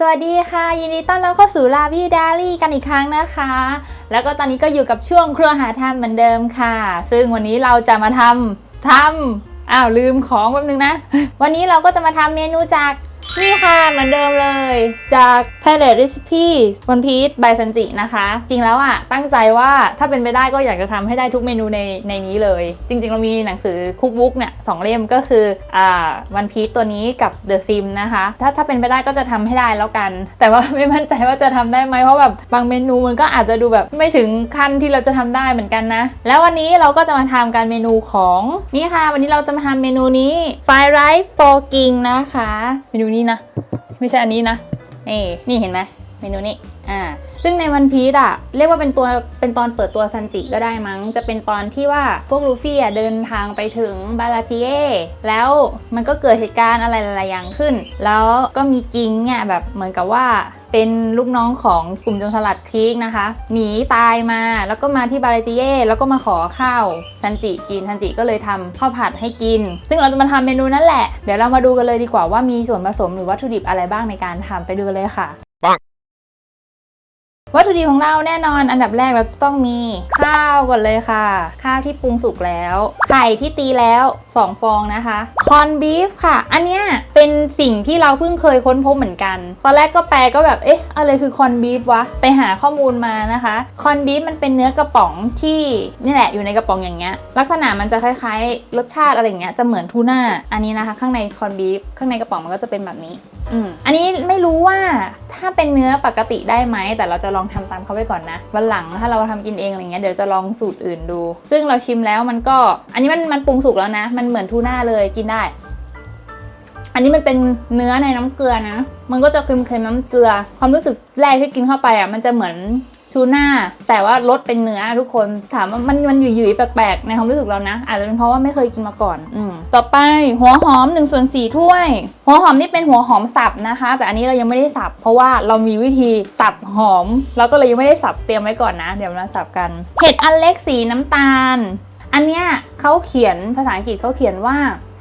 สวัสดีค่ะ ยินดีต้อนรับเข้าสู่ลาวี่ดาลี่กันอีกครั้งนะคะ แล้วก็ตอนนี้ก็อยู่กับช่วงครัวหาทำเหมือนเดิมค่ะ ซึ่งวันนี้เราจะมาทำทำอ้าวลืมของแป๊บนึงนะ วันนี้เราก็จะมาทำเมนูจากนี่ค่ะเหมือนเดิมเลย จาก Palette Recipe One Piece by Sanji นะคะ จริงแล้วอะตั้งใจว่าถ้าเป็นไปได้ก็อยากจะทำให้ได้ทุกเมนูในในนี้เลย จริง ๆ เรามีหนังสือคุกบุ๊กเนี่ยสองเล่มก็คืออ่า One Piece ตัวนี้กับ The Sim นะคะ ถ้าถ้าเป็นไปได้ก็จะทำให้ได้แล้วกัน แต่ว่าไม่มั่นใจว่าจะทำได้ไหมเพราะแบบบางเมนูมันก็อาจจะดูแบบไม่ถึงขั้นที่เราจะทำได้เหมือนกันนะ แล้ววันนี้เราก็จะมาทำการเมนูของนี่ค่ะ วันนี้เราจะมาทำเมนูนี้ Fried Rice for King นะคะ เมนูนี้นะ ไม่ใช่อันนี้นะ นี่นี่เห็นไหมเมนูนี้อ่า ซึ่งในวันพี e อะเรียกว่าเป็นตัวเป็นตอนเปิดตัวซันจิก็ได้มั้ง จะเป็นตอนที่ว่าพวกลูฟี่อะเดินทางไปถึงบาราจิเอแล้วมันก็เกิดเหตุการณ์อะไรหลายๆอย่างขึ้น แล้วก็มีจิงเนี่ยแบบเหมือนกับว่าเป็นลูกน้องของกลุ่มโจรสลัดครีกนะคะ หนีตายมาแล้วก็มาที่บาราจิเอแล้วก็มาขอข้าวซันจิกินซันจิก็เลยทำข้าวผัดให้กิน ซึ่งเราจะมาทำเมนูนั่นแหละ เดี๋ยวเรามาดูกันเลยดีกว่าว่ามีส่วนผสมหรือวัตถุดิบอะไรบ้างในการทำไปดูกันเลยค่ะ วัตถุดิบของเราแน่นอนอันดับแรกเราจะต้องมีข้าวก่อนเลยค่ะ ข้าวที่ปรุงสุกแล้ว ไข่ที่ตีแล้ว 2 ฟองนะคะคอนบีฟค่ะ อันเนี้ยเป็นสิ่งที่เราเพิ่งเคยค้นพบเหมือนกัน ตอนแรกก็แปลก็แบบเอ๊ะอะไรคือคอนบีฟวะไปหาข้อมูลมานะคะคอนบีฟมันเป็นเนื้อกระป๋องที่นี่แหละอยู่ในกระป๋องอย่างเงี้ยลักษณะมันจะคล้ายๆ รสชาติอะไรเงี้ยจะเหมือนทูน่าอันนี้นะคะ ข้างในคอนบีฟข้างในกระป๋องมันก็จะเป็นแบบนี้ อันนี้ไม่รู้ว่าถ้าเป็นเนื้อปกติได้ไหม แต่เราจะลองทำตามเขาไปก่อนนะ วันหลังถ้าเราทำกินเองอะไรเงี้ยเดี๋ยวจะลองสูตรอื่นดู ซึ่งเราชิมแล้วมันก็ อันนี้มันมันปรุงสุกแล้วนะ มันเหมือนทูน่าเลยกินได้ อันนี้มันเป็นเนื้อในน้ำเกลือนะ มันก็จะเค็มๆน้ำเกลือ ความรู้สึกแรกที่กินเข้าไปอะมันจะเหมือน ทูน่าแต่ว่ารสเป็นเนื้อทุกคนถามว่ามันมันหยุ่ยๆแปลกๆในความรู้สึกเรานะ อาจจะเป็นเพราะว่าไม่เคยกินมาก่อนอืมต่อไปหัวหอม1ส่วน4ถ้วย หัวหอมนี่เป็นหัวหอมสับนะคะ แต่อันนี้เรายังไม่ได้สับ เพราะว่าเรามีวิธีสับหอม เราก็เลยยังไม่ได้สับเตรียมไว้ก่อนนะ เดี๋ยวมาสับกัน เห็ดอันเล็กสีน้ำตาล อันเนี้ยเขาเขียนภาษาอังกฤษเขาเขียนว่า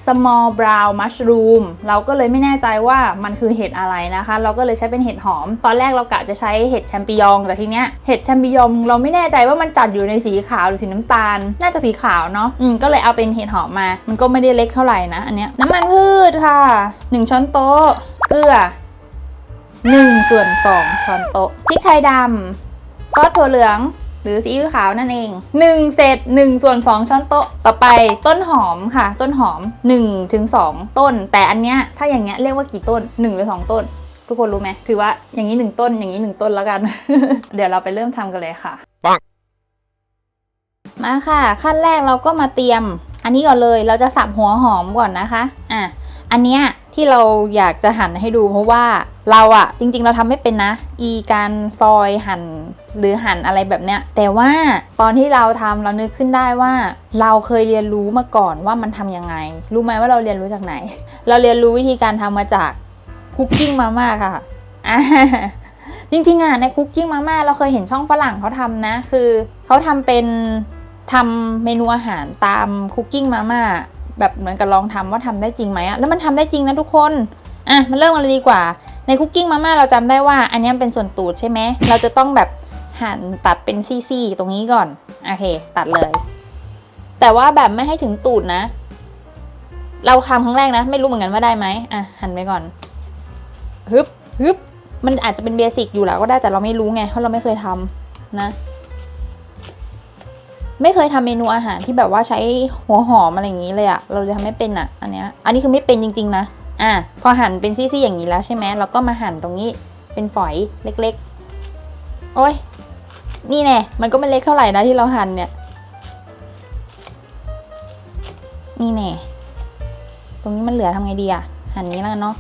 small brown mushroom เราก็เลยไม่แน่ใจว่ามันคือเห็ดอะไรนะคะ เราก็เลยใช้เป็นเห็ดหอม ตอนแรกเรากะจะใช้เห็ดแชมปิญองแต่ทีเนี้ยเห็ดแชมปิญองเราไม่แน่ใจว่ามันจัดอยู่ในสีขาวหรือสีน้ำตาล น่าจะสีขาวเนาะอืมก็เลยเอาเป็นเห็ดหอมมา มันก็ไม่ได้เล็กเท่าไหร่นะอันเนี้ยน้ำมันพืชค่ะ 1 ช้อนโต๊ะเกลือ1ส่วน2ช้อนโต๊ะพริกไทยดำซอสถั่วเหลือง หรือซีอิ๊วขาวนั่นเอง 1 เศษ1ส่วน 2 ช้อนโต๊ะต่อไปต้นหอมค่ะ ต้นหอม1ถึง2ต้น แต่อันเนี้ยถ้าอย่างเงี้ยเรียกว่ากี่ต้น 1 หรือ 2 ต้น ทุกคนรู้ไหมถือว่าอย่างนี้ 1 ต้นอย่างนี้ 1 ต้นแล้วกัน เดี๋ยวเราไปเริ่มทำกันเลยค่ะปังมาค่ะ ขั้นแรกเราก็มาเตรียม อันนี้ก่อนเลยเราจะสับหัวหอมก่อนนะคะอะอันเนี้ย ที่เราอยากจะหั่นให้ดูเพราะว่าเราอะจริงๆ เราทำไม่เป็นนะ อีการซอยหั่นหรือหั่นอะไรแบบเนี้ย แต่ว่าตอนที่เราทำเรานึกขึ้นได้ว่า เราเคยเรียนรู้มาก่อนว่ามันทำยังไง รู้ไหมว่าเราเรียนรู้จากไหน เราเรียนรู้วิธีการทำมาจากคุกกิ้งมาม่าค่ะอ่าจริงๆอะในคุกกิ้งมาม่าเราเคยเห็นช่องฝรั่งเขาทำนะ คือเขาทำเป็นทำเมนูอาหารตามคุกกิ้งมาม่า แบบเหมือนกับลองทำว่าทำได้จริงไหมอะแล้วมันทำได้จริงนะทุกคนอะมันเริ่มกันเลยดีกว่า ในคุกกิ้งมาม่าเราจำได้ว่า อันนี้เป็นส่วนตูดใช่ไหมเราจะต้องแบบหั่นตัดเป็นซี่ๆตรงนี้ก่อนโอเค ตัดเลย แต่ว่าแบบไม่ให้ถึงตูดนะ เราทำครั้งแรกนะ ไม่รู้เหมือนกันว่าได้ไหมอะหั่นไปก่อนฮึบฮึบมันอาจจะเป็นเบสิกอยู่แล้วก็ได้แต่เราไม่รู้ไงเพราะเราไม่เคยทำนะ ไม่เคยทำเมนูอาหารที่แบบว่าใช้หัวหอมอะไรอย่างนี้เลยอะเราเลยทำไม่เป็นอะอันเนี้ย อันนี้คือไม่เป็นจริง ๆ นะ อะ พอหั่นเป็นซี่ๆอย่างนี้แล้วใช่ไหมเราก็มาหั่นตรงนี้เป็นฝอยเล็กๆ โอ้ย นี่แน่ มันก็ไม่เล็กเท่าไหร่นะที่เราหั่นเนี่ย นี่แน่ ตรงนี้มันเหลือทำไงดีอะหั่นนี้แล้วกันเนาะ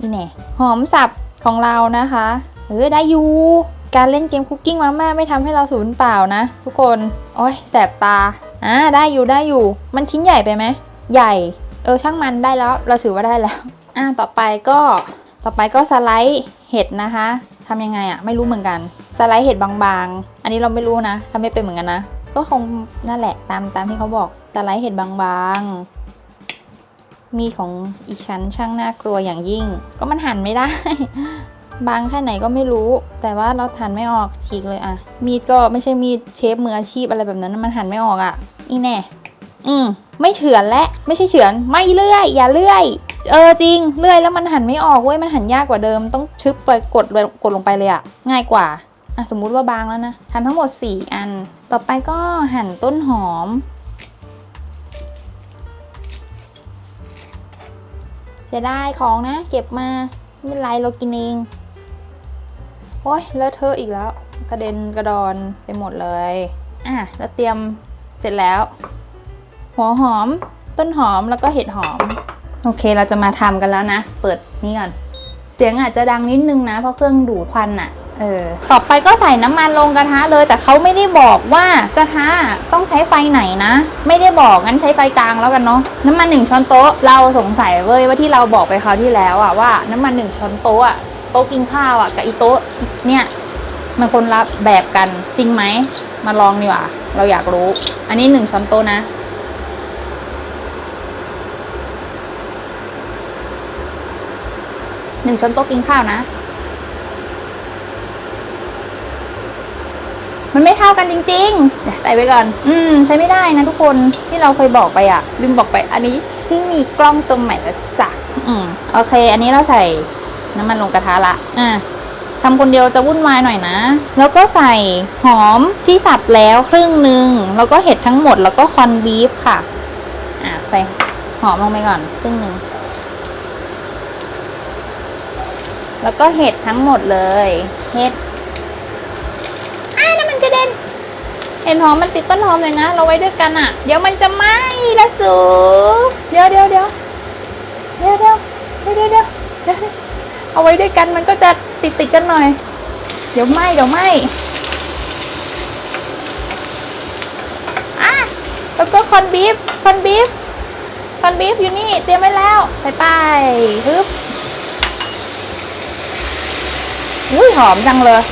นี่แน่ หอมสับของเรานะคะ เออได้อยู่ การเล่นเกมคุกกิ้งมาม่าไม่ทำให้เราสูญเปล่านะ ทุกคนโอ้ยแสบตาอ่าได้อยู่ได้อยู่ มันชิ้นใหญ่ไปไหมใหญ่ เออช่างมันได้แล้ว เราถือว่าได้แล้วอ่าต่อไปก็ต่อไปก็สไลด์เห็ดนะคะทำยังไงอะไม่รู้เหมือนกันสไลด์เห็ดบางๆ อันนี้เราไม่รู้นะทำไม่เป็นเหมือนกันนะ ก็คงนั่นแหละตามตามที่เขาบอกสไลด์เห็ดบางๆ มีของอีกชั้นช่างน่ากลัวอย่างยิ่ง ก็มันหั่นไม่ได้ บางแค่ไหนก็ไม่รู้ แต่ว่าเราหั่นไม่ออกฉีกเลยอะมีดก็ไม่ใช่มีดเชฟมืออาชีพอะไรแบบนั้นมันหั่นไม่ออกอะอีแน่ อืมไม่เฉือนและไม่ใช่เฉือนไม่เลื่อย อย่าเลื่อย เออจริงเลื่อยแล้วมันหันไม่ออกเว้ยมันหันยากกว่าเดิม ต้องชึบไปกดเลยกดลงไปเลยอะง่ายกว่าอะสมมุติว่าบางแล้วนะทำทั้งหมด 4 อัน ต่อไปก็หั่นต้นหอมเสียดายของนะ เก็บมาไม่เป็นไรเรากินเอง อ้ยเลอะเทอะอีกแล้ว กระเด็นกระดอนไปหมดเลย อะแล้วเตรียมเสร็จแล้ว หัวหอม ต้นหอมแล้วก็เห็ดหอม โอเคเราจะมาทำกันแล้วนะ เปิดนี่ก่อน เสียงอาจจะดังนิดนึงนะ เพราะเครื่องดูดควันอะเออ ต่อไปก็ใส่น้ำมันลงกระทะเลย แต่เขาไม่ได้บอกว่ากระทะต้องใช้ไฟไหนนะ ไม่ได้บอกงั้นใช้ไฟกลางแล้วกันเนาะ น้ำมันหนึ่งช้อนโต๊ะ เราสงสัยเว้ยว่าที่เราบอกไปคราวที่แล้วอะว่าน้ำมันหนึ่งช้อนโต๊ะอะ โต๊ะกินข้าวอะกับอีโต๊ะเนี่ยมันคนละแบบกันจริงไหมมาลองดีกว่าเราอยากรู้ อันนี้หนึ่งช้อนโต๊ะนะหนึ่งช้อนโต๊ะกินข้าวนะ มันไม่เท่ากันจริงๆใส่ไปก่อน อืม ใช้ไม่ได้นะทุกคนที่เราเคยบอกไปอะลืมบอกไป อันนี้ฉันมีกล้องตัวใหม่แล้วจ้ะอืมโอเค อันนี้เราใส่ น้ำมันลงกระทะละอะทำคนเดียวจะวุ่นวายหน่อยนะ แล้วก็ใส่หอมที่สับแล้วครึ่งหนึ่งแล้วก็เห็ดทั้งหมดแล้วก็คอนบีฟค่ะอะใส่หอมลงไปก่อนครึ่งหนึ่งแล้วก็เห็ดทั้งหมดเลย เห็ดอ้าน้ำมันกระเด็น เห็ดหอมมันติดต้นหอมเลยนะ เราไว้ด้วยกันอะ่ะ เดี๋ยวมันจะไหม้ละสู เดี๋ยวเดี๋ยวเดี๋ยวเดี๋ยวเดี๋ยวเดี๋ยวเดี๋ยว เอาไว้ด้วยกันมันก็จะติดติดๆกันหน่อย เดี๋ยวไหมเดี๋ยวไหมอะแล้วก็คอนบีฟคอนบีฟคอนบีฟอยู่นี่เตรียมไว้แล้วไปไปฮึบอุ้ยหอมจังเลย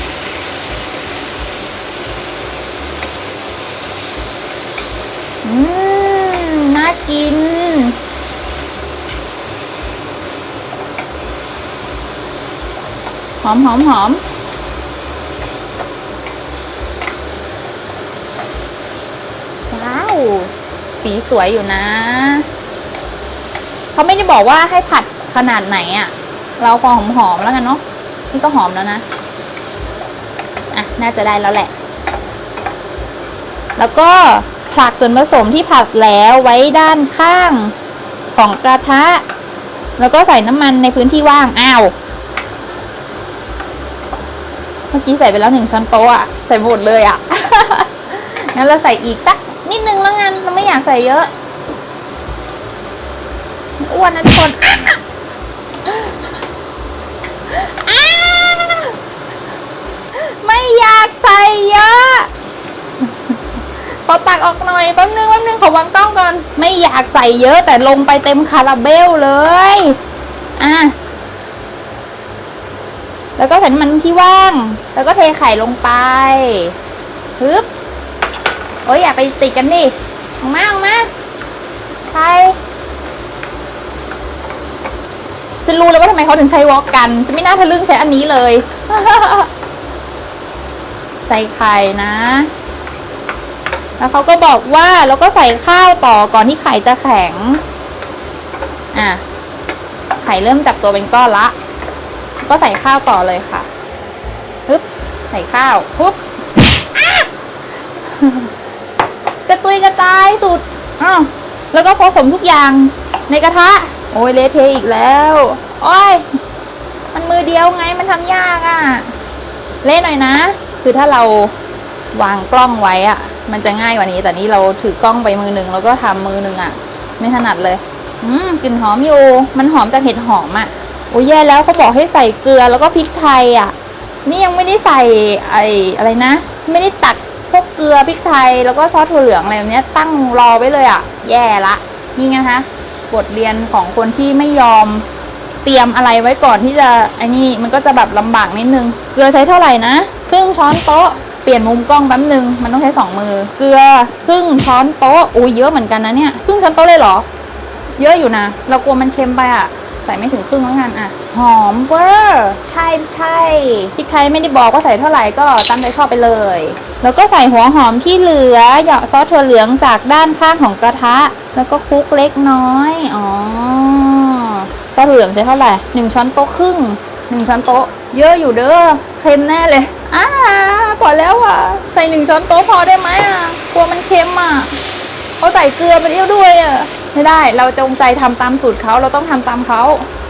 อืมน่ากิน อมหอมหอมว้าว สีสวยอยู่นะ เขาไม่ได้บอกว่าให้ผัดขนาดไหนอะ่ะ เราพอหอมๆแล้วกันเนาะ นี่ก็หอมแล้วนะ อะ น่าจะได้แล้วแหละ แล้วก็ผักส่วนผสมที่ผัดแล้วไว้ด้านข้างของกระทะ แล้วก็ใส่น้ำมันในพื้นที่ว่าง อ้าว มื่อกี้ใส่ไปแล้วหนึ่งช้อนโต๊ะอะใส่หมดเลยอะงั้นเราใส่อีกสักนิดนึงแล้วกันเราไม่อยากใส่เยอะอ้วนนะทุกคนไม่อยากใส่เยอะขอตักออกหน่อยแป๊บนึงแป๊บนึงขอวางกล้องก่อน ไม่อยากใส่เยอะแต่ลงไปเต็มคาราเบลเลย อะ แล้วก็ใส่น้ำมันที่ว่าง แล้วก็เทไข่ลงไปฮึบโอ้ยอย่าไปติดกันดิออกมาออกมาใช่ฉันรู้แล้วว่าทำไมเขาถึงใช้วอลกัน ฉันไม่น่าทะลึ่งใช้อันนี้เลย ใส่ไข่นะ แล้วเขาก็บอกว่าแล้วก็ใส่ข้าวต่อก่อนที่ไข่จะแข็ง อะ ไข่เริ่มจับตัวเป็นก้อนละ ก็ใส่ข้าวต่อเลยค่ะปึ๊บใส่ข้าวปุ๊บกระตุยกระจายสุดอ้าวแล้วก็ผสมทุกอย่างในกระทะ โอ้ยเละเทอีกแล้วโอ้ยมันมือเดียวไงมันทำยากอะ่ะ เละหน่อยนะ คือถ้าเราวางกล้องไว้อะมันจะง่ายกว่านี้ แต่นี้เราถือกล้องไปมือหนึ่งแล้วก็ทำมือหนึ่งอะไม่ถนัดเลย อืมกลิ่นหอมอยู่ มันหอมจากเห็ดหอมอะ โอ้ยแย่แล้วเขาบอกให้ใส่เกลือแล้วก็พริกไทยอะ นี่ยังไม่ได้ใส่ไออะไรนะ ไม่ได้ตักพวกเกลือพริกไทยแล้วก็ซอสถั่วเหลืองอะไรแบบเนี้ยตั้งรอไว้เลยอะ แย่ละ นี่ไงคะ บทเรียนของคนที่ไม่ยอมเตรียมอะไรไว้ก่อนที่จะไอ้นี่มันก็จะแบบลำบากนิดนึง เกลือใช้เท่าไหร่นะ ครึ่งช้อนโต๊ะเปลี่ยนมุมกล้องแป๊บนึง มันต้องใช้สองมือ เกลือครึ่งช้อนโต๊ะอุ้ยเยอะเหมือนกันนะเนี่ย ครึ่งช้อนโต๊ะเลยเหรอ เยอะอยู่นะ เรากลัวมันเค็มไปอะ ใส่ไม่ถึงครึ่งแล้วกันอะ หอมเวอร์ไทยไทยพริกไทยไม่ได้บอกว่าใส่เท่าไหร่ก็ตามใจชอบไปเลย แล้วก็ใส่หัวหอมที่เหลือเหยาะซอสถั่วเหลืองจากด้านข้างของกระทะ แล้วก็คลุกเล็กน้อยอ๋อซอสถั่วเหลืองใส่เท่าไหร่หนึ่งช้อนโต๊ะครึ่งหนึ่งช้อนโต๊ะ เยอะอยู่เด้อเค็มแน่เลยอ่าพอแล้วอะ ใส่หนึ่งช้อนโต๊ะพอได้ไหมอะกลัวมันเค็มอะเขาใส่เกลือไปเดียวด้วยอะ ไม่ได้เราจงใจทำตามสูตรเขาเราต้องทำตามเขา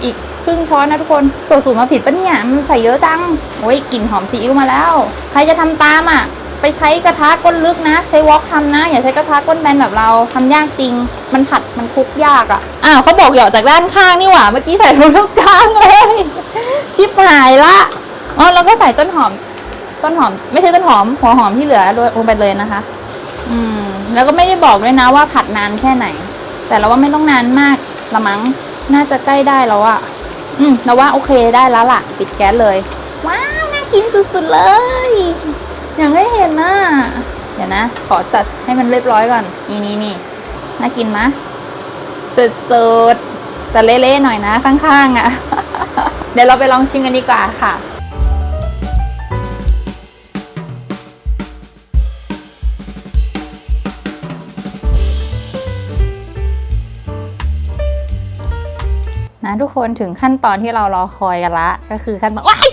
อีกครึ่งช้อนนะทุกคนโจทย์สูตรมาผิดปะเนี่ยมันใส่เยอะจังโอ้ยกลิ่นหอมซีอิ๊วมาแล้ว ใครจะทำตามอะ ไปใช้กระทะก้นลึกนะ ใช้วอกทำนะ อย่าใช้กระทะก้นแบนแบบเราทำยากจริง มันผัดมันคลุกยากอะอ้าวเขาบอกหยอดจากด้านข้างนี่หว่าเมื่อกี้ใส่ตรงกลางเลย ชิบหายละอ๋อแล้วก็ใส่ต้นหอม ต้นหอม ไม่ใช่ต้นหอมหัวหอมที่เหลือลงไปเลยนะคะ อืม แล้วก็ไม่ได้บอกด้วยนะว่าผัดนานแค่ไหน แต่เราว่าไม่ต้องนานมากละมั้งน่าจะใกล้ได้แล้วอะอืมเราว่าโอเคได้แล้วล่ะ ปิดแก๊สเลย ว้าวน่ากินสุดๆเลย อย่างให้เห็นนะเดี๋ยวนะ ขอจัดให้มันเรียบร้อยก่อน นี่นี่นี่น่ากินมะสุดๆแต่เละๆหน่อยนะข้างๆอะ เดี๋ยวเราไปลองชิมกันดีกว่าค่ะ นะทุกคนถึงขั้นตอนที่เรารอคอยกันละ ก็คือขั้นตอนว้าย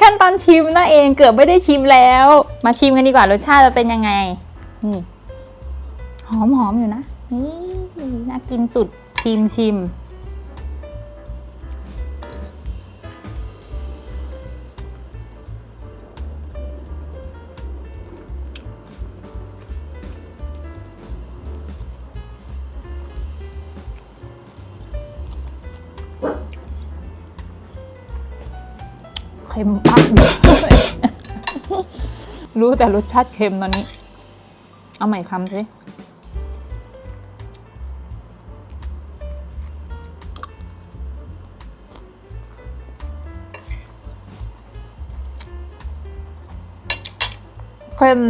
ขั้นตอนชิมนั่นเองเกือบไม่ได้ชิมแล้ว มาชิมกันดีกว่ารสชาติจะเป็นยังไงนี่หอมหอมอยู่นะนี่น่ากินจุดชิมชิม ค็มปักรู้แต่รสชาติเค็มตอนนี้ เอาใหม่คำสิเค็ม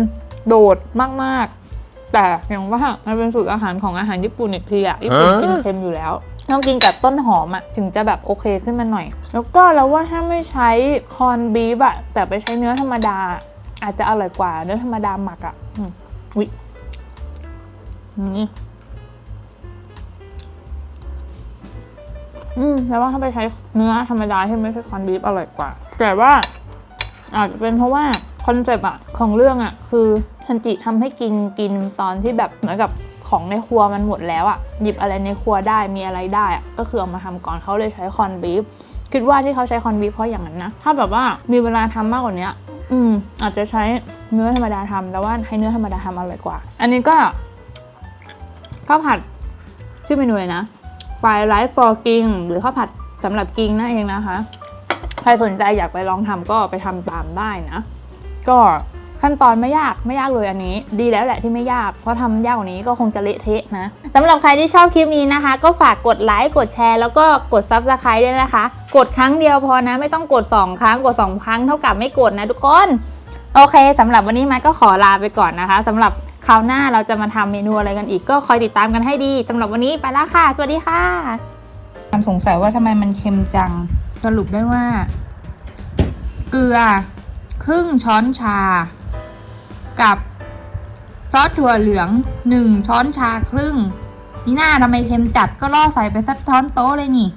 โดดมาก ๆ แต่อย่างว่ามันเป็นสูตรอาหารของอาหารญี่ปุ่นอีกทีอะญี่ปุ่นกินเค็มอยู่แล้ว ต้องกินกับต้นหอมอะถึงจะแบบโอเคขึ้นมาหน่อย แล้วก็เราว่าถ้าไม่ใช้คอนบีฟอะแต่ไปใช้เนื้อธรรมดา อาจจะอร่อยกว่าเนื้อธรรมดาหมักอะอืมวินี่อืมแล้วว่าถ้าไปใช้เนื้อธรรมดาที่ไม่ใช่คอนบีฟอร่อยกว่า แต่ว่าอาจจะเป็นเพราะว่าคอนเซปต์อะของเรื่องอะคือทันจิทำให้กินกินตอนที่แบบเหมือนกับ ของในครัวมันหมดแล้วอะหยิบอะไรในครัวได้มีอะไรได้อะก็คือเอามาทำก่อนเขาเลยใช้คอนบีฟคิดว่าที่เขาใช้คอนบีฟเพราะอย่างนั้นนะ ถ้าแบบว่ามีเวลาทำมากกว่านี้อืมอาจจะใช้เนื้อธรรมดาทำแต่ว่าให้เนื้อธรรมดาทำอร่อยกว่า อันนี้ก็ข้าวผัดชื่อเมนูเลยนะ Fried Rice for King หรือข้าวผัดสำหรับกิงนั่นเองนะคะ ใครสนใจอยากไปลองทำก็ไปทำตามได้นะ ก็ ขั้นตอนไม่ยากไม่ยากเลยอันนี้ ดีแล้วแหละที่ไม่ยาก เพราะทำยากกว่านี้ก็คงจะเละเทะนะสำหรับใครที่ชอบคลิปนี้นะคะ ก็ฝากกดไลค์กดแชร์แล้วก็กด Subscribe ด้วยนะคะ กดครั้งเดียวพอนะ ไม่ต้องกด 2 ครั้งกด 2 ครั้งเท่ากับไม่กดนะทุกคนโอเคสำหรับวันนี้มาก็ขอลาไปก่อนนะคะสำหรับคราวหน้าเราจะมาทำเมนูอะไรกันอีก ก็คอยติดตามกันให้ดีสำหรับวันนี้ไปล้วค่ะ สวัสดีค่ะความสงสัยว่าทำไมมันเค็มจัง สรุปได้ว่า เกลือ ครึ่งช้อนชา กับซอสถั่วเหลืองหนึ่งช้อนชาครึ่ง นี่หน้าทำไมเค็มจัดก็ล่อใส่ไปสักช้อนโต๊ะเลยนี่